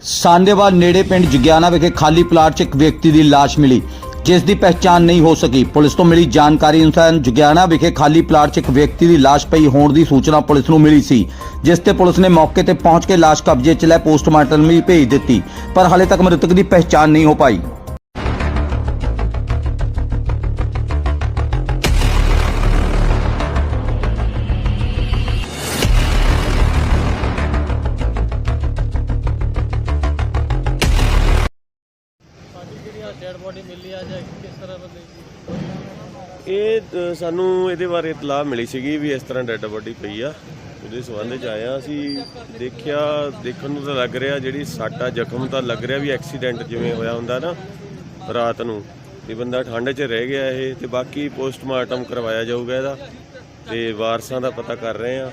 ਸਾਂਦੇਵਾਲ ਨੇੜੇ ਪਿੰਡ ਜਗਿਆਨਾ ਵਿਖੇ ਖਾਲੀ ਪਲਾਟ 'ਚ ਇੱਕ ਵਿਅਕਤੀ ਦੀ ਲਾਸ਼ ਮਿਲੀ, ਜਿਸ ਦੀ ਪਛਾਣ ਨਹੀਂ ਹੋ ਸਕੀ। ਪੁਲਿਸ ਤੋਂ ਮਿਲੀ ਜਾਣਕਾਰੀ ਅਨੁਸਾਰ ਜੁਗਿਆਣਾ ਵਿਖੇ ਖਾਲੀ ਪਲਾਟ 'ਚ ਇੱਕ ਵਿਅਕਤੀ ਦੀ ਲਾਸ਼ ਪਈ ਹੋਣ ਦੀ ਸੂਚਨਾ ਪੁਲਿਸ ਨੂੰ ਮਿਲੀ ਸੀ, ਜਿਸ ਤੇ ਪੁਲਿਸ ਨੇ ਮੌਕੇ ਤੇ ਪਹੁੰਚ ਕੇ ਲਾਸ਼ ਕਬਜ਼ੇ 'ਚ ਲੈ ਪੋਸਟਮਾਰਟਮ ਲਈ ਭੇਜ ਦਿੱਤੀ, ਪਰ ਹਾਲੇ ਤੱਕ ਮ੍ਰਿਤਕ ਦੀ ਪਛਾਣ ਨਹੀਂ ਹੋ ਪਾਈ। ਸਾਡੀ ਆ ਡੈਡ ਬੋਡੀ ਮਿਲੀ ਆ ਜਾਂ ਕਿਸ ਤਰ੍ਹਾਂ ਬੰਦੇ ਇਹ ਅ, ਸਾਨੂੰ ਇਹਦੇ ਬਾਰੇ ਇਤਲਾਹ ਮਿਲੀ ਸੀਗੀ ਵੀ ਇਸ ਤਰ੍ਹਾਂ ਡੈੱਡ ਬੋਡੀ ਪਈ ਆ। ਉਹਦੇ ਸਬੰਧ ਚ ਆਇਆ ਅਸੀਂ ਦੇਖਿਆ ਦੇਖਣ ਨੂੰ ਤਾਂ ਲੱਗ ਰਿਹਾ ਜਿਹੜੀ ਸਾਟਾ ਜ਼ਖਮ ਤਾਂ ਲੱਗ ਰਿਹਾ ਵੀ ਐਕਸੀਡੈਂਟ ਜਿਵੇਂ ਹੋਇਆ ਹੁੰਦਾ ਨਾ ਰਾਤ ਨੂੰ। ਇਹ ਬੰਦਾ ਠੰਡ 'ਚ ਰਹਿ ਗਿਆ ਇਹ ਤੇ ਬਾਕੀ ਪੋਸਟਮਾਰਟਮ ਕਰਵਾਇਆ ਜਾਊਗਾ ਇਹਦਾ। ਤੇ ਵਾਰਸਾਂ ਦਾ ਪਤਾ ਕਰ ਰਹੇ ਆ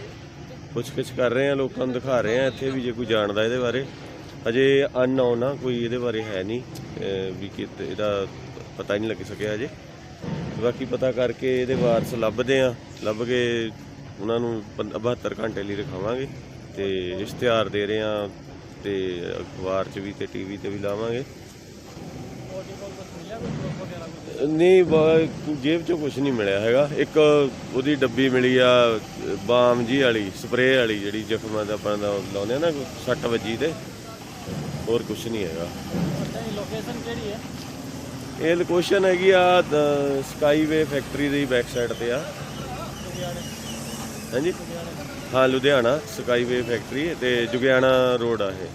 ਪੁੱਛਗਿੱਛ ਕਰ ਰਹੇ ਆ ਲੋਕਾਂ ਨੂੰ ਦਿਖਾ ਰਹੇ ਆ ਇੱਥੇ ਵੀ ਜੇ ਕੋਈ ਜਾਣਦਾ ਇਹਦੇ ਬਾਰੇ। ਅਜੇ ਅਨਨੋਨ ਆ ਕੋਈ ਇਹਦੇ ਬਾਰੇ ਹੈ ਨਹੀਂ। ਵੀ ਕਿ ਇਹਦਾ ਪਤਾ ਹੀ ਨਹੀਂ ਲੱਗ ਸਕਿਆ ਅਜੇ ਬਾਕੀ ਪਤਾ ਕਰਕੇ ਇਹਦੇ ਵਾਰਸ ਲੱਭਦੇ ਆ ਲੱਭ ਕੇ ਉਹਨਾਂ ਨੂੰ ਪੰ- 72 ਘੰਟੇ ਲਈ ਰਖਾਵਾਂਗੇ ਤੇ ਇਸ਼ਤਿਹਾਰ ਦੇ ਰਹੇ ਆ ਤੇ ਅਖਬਾਰ 'ਚ ਵੀ ਤੇ ਟੀਵੀ ਤੇ ਵੀ ਲਾਵਾਂਗੇ। ਨਹੀਂ ਜੇਬ 'ਚੋਂ ਕੁਝ ਨਹੀਂ ਮਿਲਿਆ ਹੈਗਾ। ਇੱਕ ਉਹਦੀ ਡੱਬੀ ਮਿਲੀ ਆ, ਬਾਮ ਜੀ ਵਾਲੀ, ਸਪਰੇਅ ਵਾਲੀ ਜਿਹੜੀ ਜ਼ਖਮਾਂ ਦਾ ਆਪਾਂ ਲਾਉਂਦੇ ਆ ਨਾ, ਸੱਟ ਵੱਜੀ ਤੇ। ਹੋਰ ਕੁਝ ਨਹੀਂ ਹੈਗਾ। ਲੋਕੇਸ਼ਨ ਕਿਹੜੀ ਹੈ? ਇਹ ਲੋਕੇਸ਼ਨ ਹੈਗੀ ਆ ਸਕਾਈਵੇ ਫੈਕਟਰੀ ਦੀ ਬੈਕ ਸਾਈਡ ਤੇ ਆ। ਹਾਂਜੀ? ਹਾਂ ਲੁਧਿਆਣਾ ਸਕਾਈਵੇ ਫੈਕਟਰੀ ਤੇ ਜੁਗਿਆਣਾ ਰੋਡ ਆ ਇਹ।